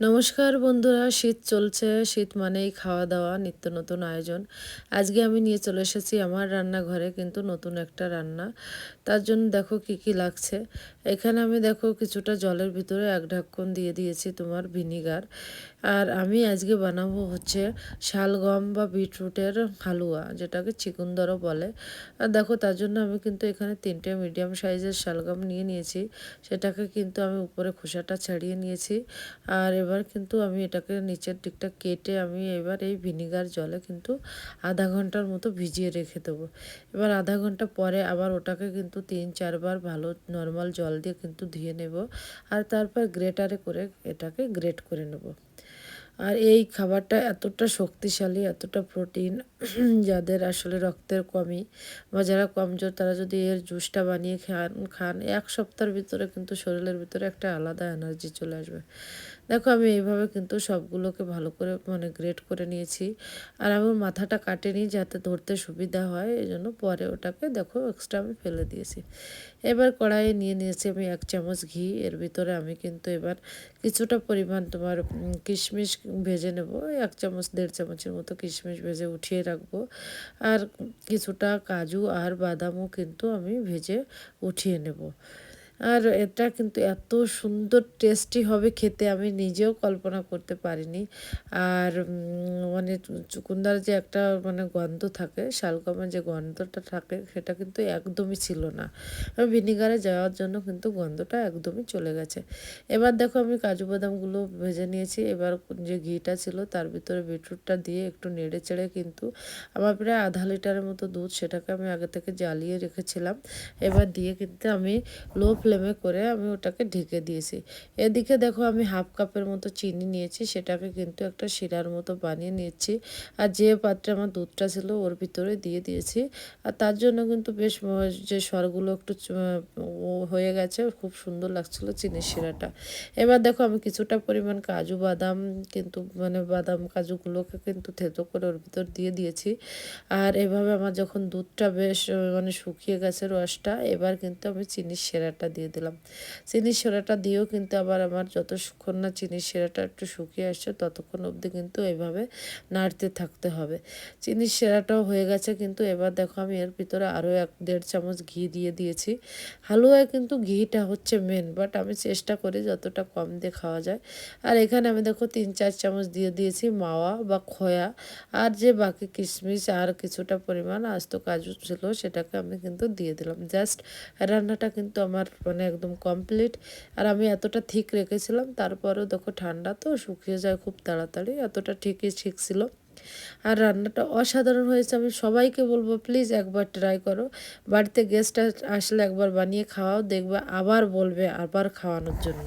নমস্কার বন্ধুরা, শীত চলছে, শীত মানেই খাওয়া দাওয়া, নিত্য নতুন আয়োজন। আজকে আমি নিয়ে চলে এসেছি আমার রান্নাঘরে কিন্তু নতুন একটা রান্না। তার জন্য দেখো কি কি লাগছে। এখানে আমি দেখো কিছুটা জলের ভিতরে এক ঢাক্কন দিয়ে দিয়েছি তোমার ভিনিগার। আর আমি আজকে বানাবো হচ্ছে শালগম বা বিটরুটের হালুয়া, যেটাকে চিকুন্দরও বলে। আর দেখো তার জন্য আমি কিন্তু এখানে তিনটে মিডিয়াম সাইজের শালগম নিয়ে নিয়েছি। সেটাকে কিন্তু আমি উপরে খোসাটা ছাড়িয়ে নিয়েছি। আর এবার কিন্তু আমি এটাকে নিচের দিকটা কেটে আমি এবার এই ভিনিগার জলে কিন্তু আধা ঘণ্টার মতো ভিজিয়ে রেখে দেবো। এবার আধা ঘণ্টা পরে আবার ওটাকে কিন্তু তিন, চারবার ভালো নর্মাল জল দিয়ে কিন্তু ধুয়ে নেব আর তারপর গ্রেটারে করে এটাকে গ্রেট করে নেব। আর এই খাবারটা এতটা শক্তিশালী, এতটা প্রোটিন, যাদের আসলে রক্তের কমি বা যারা কমজোর তারা যদি এর জুসটা বানিয়ে খান খান, এক সপ্তাহের ভিতরে কিন্তু শরীরের ভিতরে একটা আলাদা এনার্জি চলে আসবে। দেখো, আমি এইভাবে কিন্তু সবগুলোকে ভালো করে মানে গ্রেট করে নিয়েছি। আর আমার মাথাটা কাটেনি যাতে ধরতে সুবিধা হয়, এই জন্য পরে ওটাকে দেখো এক্সট্রা আমি ফেলে দিয়েছি। এবার কড়াইয়ে নিয়ে নিয়েছি আমি এক চামচ ঘি। এর ভিতরে আমি কিন্তু এবার কিছুটা পরিমাণ তোমার কিশমিশ ভেজে নেব। এক চামচ, দেড় চামচের মতো কিশমিশ ভেজে উঠিয়ে রাখব। আর কিছুটা কাজু আর বাদামও কিন্তু আমি ভেজে উঠিয়ে নেব। আর এটা কিন্তু এত সুন্দর টেস্টি হবে খেতে, আমি নিজেও কল্পনা করতে পারিনি। আর মানে চুকুন্দার যে একটা মানে গন্ধ থাকে, শালগমের যে গন্ধটা থাকে, সেটা কিন্তু একদমই ছিল না। ভিনিগারে যাওয়ার জন্য কিন্তু গন্ধটা একদমই চলে গেছে। এবার দেখো আমি কাজু বাদামগুলো ভেজে নিয়েছি। এবার যে ঘিটা ছিল, তার ভিতরে বিটরুটটা দিয়ে একটু নেড়ে চেড়ে কিন্তু আমার প্রায় আধা লিটারের মতো দুধ, সেটাকে আমি আগে থেকে জ্বালিয়ে রেখেছিলাম। এবার দিয়ে কিন্তু আমি লো ফ্লেমে করে আমি ওটাকে ঢেকে দিয়েছি। এদিকে দেখো আমি হাফ কাপের মতো চিনি নিয়েছি, সেটাকে কিন্তু একটা শিরার মতো বানিয়ে নিয়েছি। আর যে পাত্রে আমার দুধটা ছিল ওর ভিতরে দিয়ে দিয়েছি। আর তার জন্য কিন্তু বেশ যে স্বরগুলো একটু হয়ে গেছে, খুব সুন্দর লাগছিল চিনির শিরাটা। এবার দেখো আমি কিছুটা পরিমাণ কাজু বাদাম কিন্তু মানে বাদাম কাজুগুলোকে কিন্তু থেতো করে ওর ভিতর দিয়ে দিয়েছি। আর এভাবে আমার যখন দুধটা বেশ মানে শুকিয়ে গেছে রসটা, এবার কিন্তু আমি চিনির সেরাটা দিয়ে দিলাম। চিনির সেরাটা দিয়েও কিন্তু আবার আমার যতক্ষণ না চিনির সেরাটা একটু শুকিয়ে আসছে, ততক্ষণ অবধি কিন্তু এইভাবে নাড়তে থাকতে হবে। চিনির সেরাটাও হয়ে গেছে কিন্তু এবার দেখো আমি এর ভিতরে আরও এক দেড় চামচ ঘি দিয়ে দিয়েছি। হালুয়ায় কিন্তু ঘিটা হচ্ছে মেন বাট আমি চেষ্টা করি যতটা কম দিয়ে খাওয়া যায়। আর এখানে আমি দেখো তিন চার চামচ দিয়ে দিয়েছি মাওয়া বা খোয়া, আর যে বাকি কিশমিশ আর কিছুটা পরিমাণ আস্ত কাজু ছিল সেটাকে আমি কিন্তু দিয়ে দিলাম। জাস্ট রান্নাটা কিন্তু আমার মানে একদম কমপ্লিট আর আমি এতটা ঠিক রেখেছিলাম, তারপরেও দেখো ঠান্ডা তো, শুকিয়ে যায় খুব তাড়াতাড়ি, এতটা ঠিকই ঠিক ছিল। আর রান্নাটা অসাধারণ হয়েছে, আমি সবাইকে বলব প্লিজ একবার ট্রাই করো। বাড়িতে গেস্ট আসলে একবার বানিয়ে খাওয়াও, দেখবে আবার বলবে আবার খাওয়ানোর জন্য।